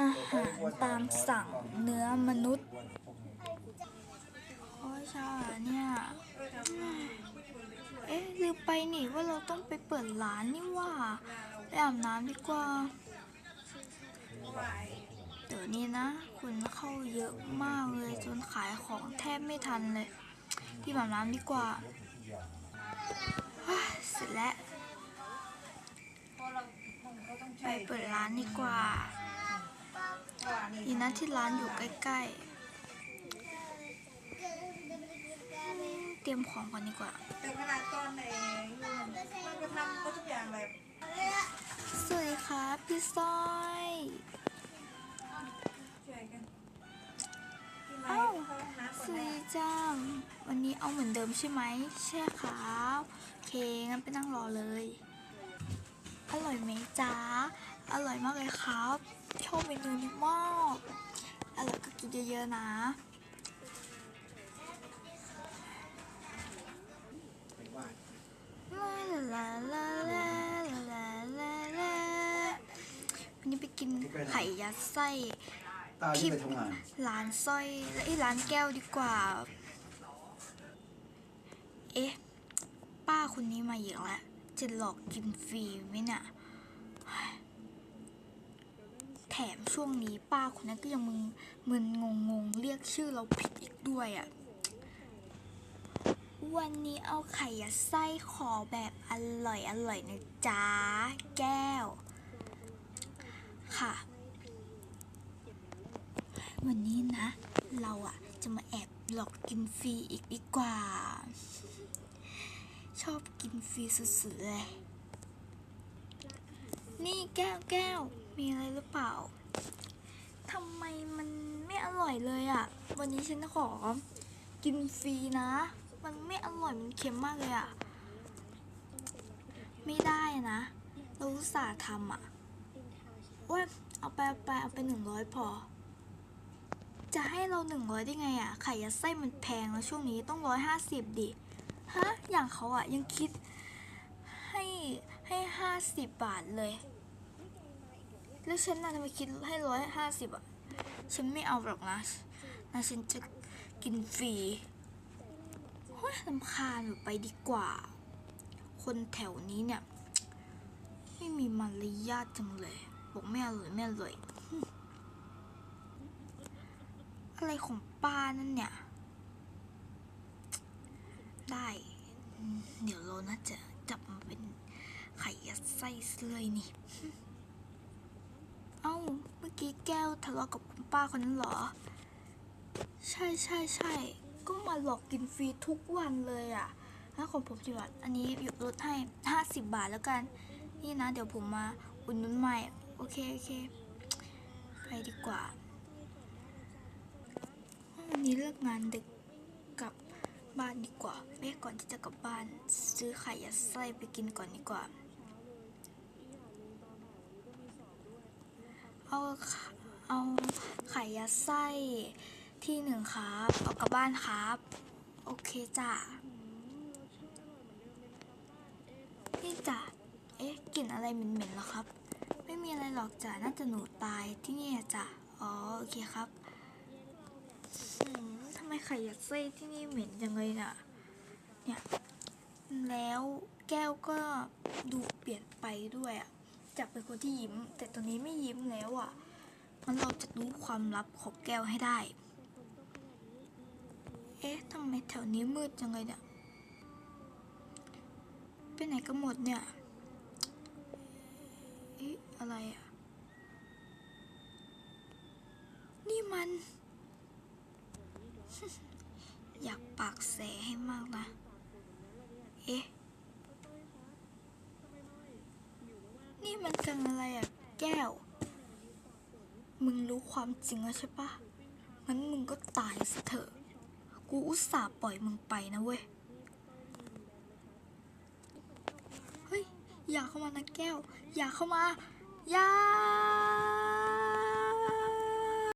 อาหารตามสั่งเนื้อมนุษย์โอ้ยชาเนี่ยเอ๊ะลืมไปนี่ว่าเราต้องไปเปิดร้านนี่ว่า ไปอาบน้ำดีกว่า เดี๋ยวนี้นะคนเข้าเยอะมากเลยจนขายของแทบไม่ทันเลยพี่อาบน้ำดีกว่าานดีกว่าดีนะที่ร้านอยู่ใกล้ๆ เตรียมของก่อนดีกว่าแต่เวลาตอนไหนมันก็ทำก็ทุกอย่างเลยสวัสดีครับพี่สร้อยช่วยกันพี่ไม้อ้าวเข้าห้องน้ำสก่อนวัสนะดีจ้าวันนี้เอาเหมือนเดิมใช่ไหม ใช่ครับโอเคงั้นไปนั่งรอเลย อร่อยไหมจ๊ะ อร่อยมากเลยครับ ชอบเมนูนี้มากอร่อยก็กินเยอะๆนะวันนี้ไปกินไข่ยัดไส้ที่ร้านสร้อยไอ้ร้านแก้วดีกว่า เอ๊ะ ป้าคนนี้มาอีกแล้วจะหลอกกินฟรีไหมเนี่ย แถมช่วงนี้ป้าคนนั้นก็ยังมึนมึนงงงเรียกชื่อเราผิดอีกด้วยอะ่ะ วันนี้เอาไข่ยัดไส้ขอแบบอร่อยอร่อยนะจ๊ะแก้ว ค่ะ วันนี้นะ เราอะจะมาแอบหลอกกินฟรีอีกดีกว่า ชอบกินฟรีสุดๆเลย นี่แก้วแก้ว มีอะไรหรือเปล่าทำไมมันไม่อร่อยเลยอะวันนี้ฉันขอกินฟรีนะ มันไม่อร่อยมันเค็มมากเลยอะไม่ได้นะเราอุตส่าห์ทำอะว่าเอาไปเอาไปเอาไปหนึ่งร้อยพอ จะให้เราหนึ่งร้อยได้ไงอะ่ะ ไข่ยัดไส้มันแพงแล้วช่วงนี้ต้องร้อยห้าสิบดิฮะอย่างเขาอะ่ะยังคิดให้ให้ห้าสิบบาทเลย แล้วฉันน่ะทำไมคิดให้ร้อยห้าสิบอะ ฉันไม่เอาหรอกนะนะฉันจะกินฟรีโอ้ยลำคาญอยู่ไปดีกว่า คนแถวนี้เนี่ย ไม่มีมารยาทจังเลย บอกไม่อร่อยไม่อร่อยอะไรของป้านั่นเนี่ย ได้ เดี๋ยวเราน่าจะจับมาเป็นไข่ยัดไส้เลยนี่ กี้แก้วทะเลาะกับคุณป้าคนนั้นเหรอ ใช่ใช่ใช่ก็มาหลอกกินฟรีทุกวันเลยอะ่ะแล้วของผมจีบาทอันนี้หยุดลดให้ห้าสิบบาทแล้วกัน นี่นะ เดี๋ยวผมมาอุ่นนุ่นใหม่ โอเค โอเค ไปดีกว่า วันนี้เลิกงานดึกกลับบ้านดีกว่าแม่ก่อนที่จะกลับบ้าน ซื้อไข่ยัดไส้ไปกินก่อนดีกว่า เอาเอาไข่ยัดไส้ที่หนึ่งครับเอากลับบ้านครับ โอเคจ้ะนี่จ้ะเอ๊ะกลิ่นอะไรเหม็นๆหรอครับ ไม่มีอะไรหรอกจ้ะน่าจะหนูตายที่นี่จ้ะอ๋อโอเคครับอืมทำไมไข่ยัดไส้ที่นี่เหม็นจังเลยน่ะเนี่ยแล้วแก้วก็ดูเปลี่ยนไปด้วยอะ จากเป็นคนที่ยิ้ม แต่ตอนนี้ไม่ยิ้มแล้วอะมันเราจะรู้ความลับของแก้วให้ได้ เอ๊ะทำไมแถวนี้มืดจังเลยเนี่ยไปไหนกันหมดเนี่ยเอ๊ะอะไรอะ นี่มัน อยากปากแสให้มากนะ เอ๊ะันอะไรอะแก้ว มึงรู้ความจริงแล้วใช่ปะงั้นมึงก็ตายซะเถอะ กูอุตส่าห์ปล่อยมึงไปนะเว้ย เฮ้ย อย่าเข้ามานะแก้ว อย่าเข้ามา อย่า